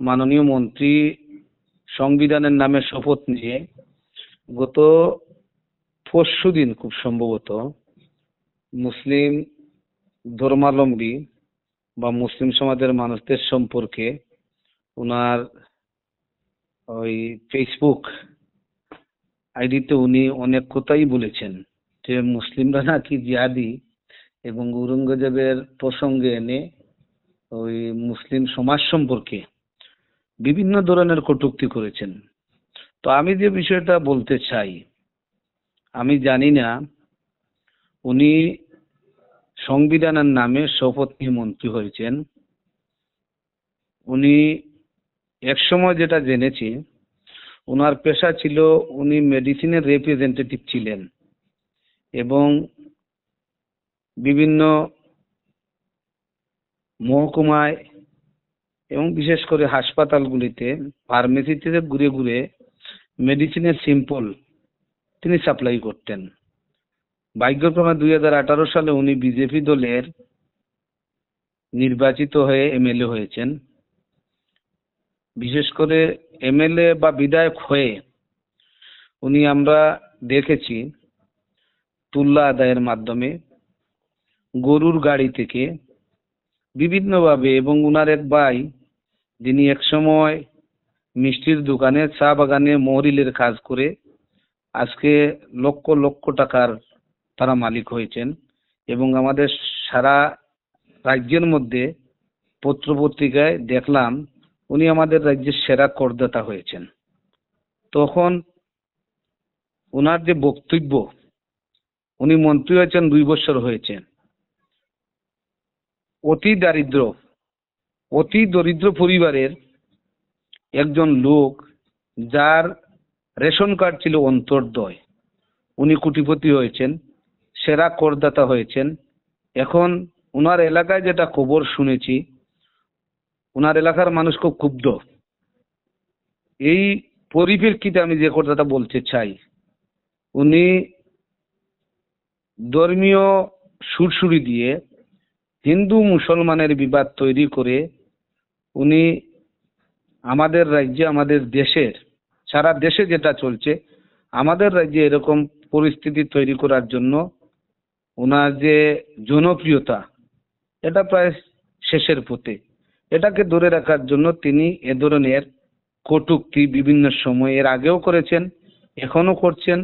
মাননীয় মন্ত্রী সংবিধানের নামে শপথ নিয়ে গত পরশু দিন খুব সম্ভবত মুসলিম ধর্মাবলম্বী বা মুসলিম সমাজের মানুষদের সম্পর্কে ওনার ওই ফেসবুক আইডিতে উনি অনেক কথাই বলেছেন যে মুসলিমরা নাকি জিহাদি এবং ঔরঙ্গজেবের প্রসঙ্গে এনে ওই মুসলিম সমাজ সম্পর্কে বিভিন্ন ধরনের কটুক্তি করেছেন। তো আমি যে বিষয়টা বলতে চাই, আমি জানি না উনি সংবিধানের নামে শপথ নিয়ে মন্ত্রী হয়েছেন। উনি একসময় যেটা জেনেছি ওনার পেশা ছিল উনি মেডিসিনের রিপ্রেজেন্টেটিভ ছিলেন এবং বিভিন্ন মহকুমায় এবং বিশেষ করে হাসপাতালগুলিতে ফার্মেসিতে ঘুরে ঘুরে মেডিসিনের সিম্পল তিনি সাপ্লাই করতেন। ভাগ্যক্রমে দুই হাজার আঠারো সালে উনি বিজেপি দলের নির্বাচিত হয়ে এমএলএ হয়েছেন। বিশেষ করে এমএলএ বা বিধায়ক হয়ে উনি আমরা দেখেছি তুল্লা আদায়ের মাধ্যমে গরুর গাড়ি থেকে বিভিন্নভাবে এবং উনার এক ভাই যিনি একসময় মিষ্টির দোকানে চা বাগানে মহরিলের কাজ করে আজকে লক্ষ লক্ষ টাকার তারা মালিক হয়েছেন এবং আমাদের সারা রাজ্যের মধ্যে পত্রপত্রিকায় দেখলাম উনি আমাদের রাজ্যের সেরা করদাতা হয়েছেন। তখন ওনার যে বক্তব্য, উনি মন্ত্রী হয়েছেন দুই বছর হয়েছেন অতি দারিদ্র অতি দরিদ্র পরিবারের একজন লোক যার রেশন কার্ড ছিল অন্তর্দয়। উনি কোটিপতি হয়েছেন, সেরা করদাতা হয়েছেন। এখন ওনার এলাকায় যেটা খবর শুনেছি ওনার এলাকার মানুষ খুব ক্ষুব্ধ। এই পরিপ্রেক্ষিতে আমি যে কথাটা বলতে চাই, উনি ধর্মীয় সুরসুরি দিয়ে হিন্দু মুসলমানের বিবাদ তৈরি করে উনি আমাদের রাজ্যে, আমাদের দেশের, সারা দেশে যেটা চলছে, আমাদের রাজ্যে এরকম পরিস্থিতি তৈরি করার জন্য ওনার যে জনপ্রিয়তা, এটা প্রায় শেষের পথে। এটাকে ধরে রাখার জন্য তিনি এ ধরনের কটূক্তি বিভিন্ন সময় এর আগেও করেছেন এখনও করছেন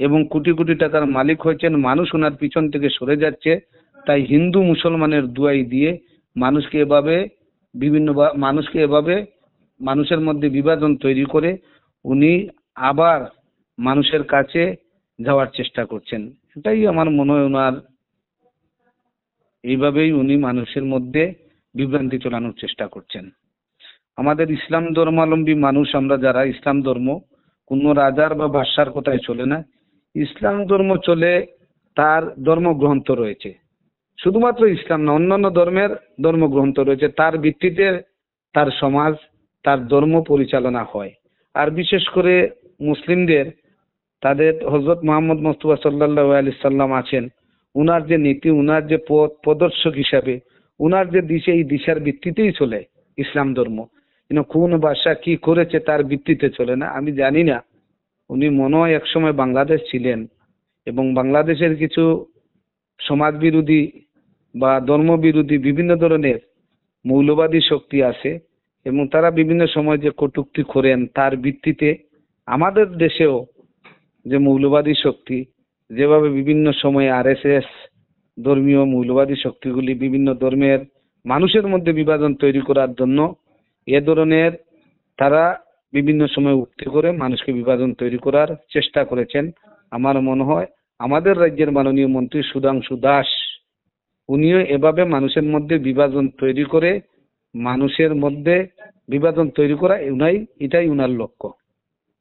এবং কোটি কোটি টাকার মালিক হয়েছেন, মানুষ ওনার পিছন থেকে সরে যাচ্ছে, তাই হিন্দু মুসলমানের দুয়াই দিয়ে মানুষকে এভাবে বিভিন্ন মানুষকে এভাবে মানুষের মধ্যে বিভাজন তৈরি করে উনি আবার মানুষের কাছে যাওয়ার চেষ্টা করছেন। এটাই আমার মনে হয় ওনার এইভাবেই উনি মানুষের মধ্যে বিভ্রান্তি চলানোর চেষ্টা করছেন। আমাদের ইসলাম ধর্মাবলম্বী মানুষ আমরা যারা, ইসলাম ধর্ম, কোনো রাজার বা বাদশার কথায় চলে না। ইসলাম ধর্ম চলে, তার ধর্মগ্রন্থ রয়েছে। শুধুমাত্র ইসলাম না, অন্যান্য ধর্মের ধর্মগ্রন্থ রয়েছে। তার ভিত্তিতে তার সমাজ, তার ধর্ম পরিচালনা হয়। আর বিশেষ করে মুসলিমদের, তাদের হজরত মোহাম্মদ মোস্তফা সাল্লাহ আলি সাল্লাম আছেন। উনার যে নীতি, উনার যে পথ, প্রদর্শক হিসাবে, উনার যে দিশে, এই দিশার ভিত্তিতেই চলে ইসলাম ধর্ম। কিন্তু কোন ভাষা কি করেছে তার ভিত্তিতে চলে না। আমি জানি না, উনি মনে হয় একসময় বাংলাদেশ ছিলেন এবং বাংলাদেশের কিছু সমাজ বিরোধী বা ধর্ম বিরোধী বিভিন্ন ধরনের মৌলবাদী শক্তি আছে এবং তারা বিভিন্ন সময় যে কটূক্তি করেন, তার ভিত্তিতে আমাদের দেশেও যে মৌলবাদী শক্তি, যেভাবে বিভিন্ন সময়ে আরএসএস ধর্মীয় মৌলবাদী শক্তিগুলি বিভিন্ন ধর্মের মানুষের মধ্যে বিভাজন তৈরি করার জন্য এ ধরনের তারা বিভিন্ন সময় উঠতে করে মানুষকে বিভাজন তৈরি করার চেষ্টা করেছেন। আমার মনে হয় আমাদের রাজ্যের মাননীয় মন্ত্রী সুধাংশু দাস উনিও এভাবে মানুষের মধ্যে বিভাজন তৈরি করে, মানুষের মধ্যে বিভাজন তৈরি করা, উনাই, এটাই উনার লক্ষ্য।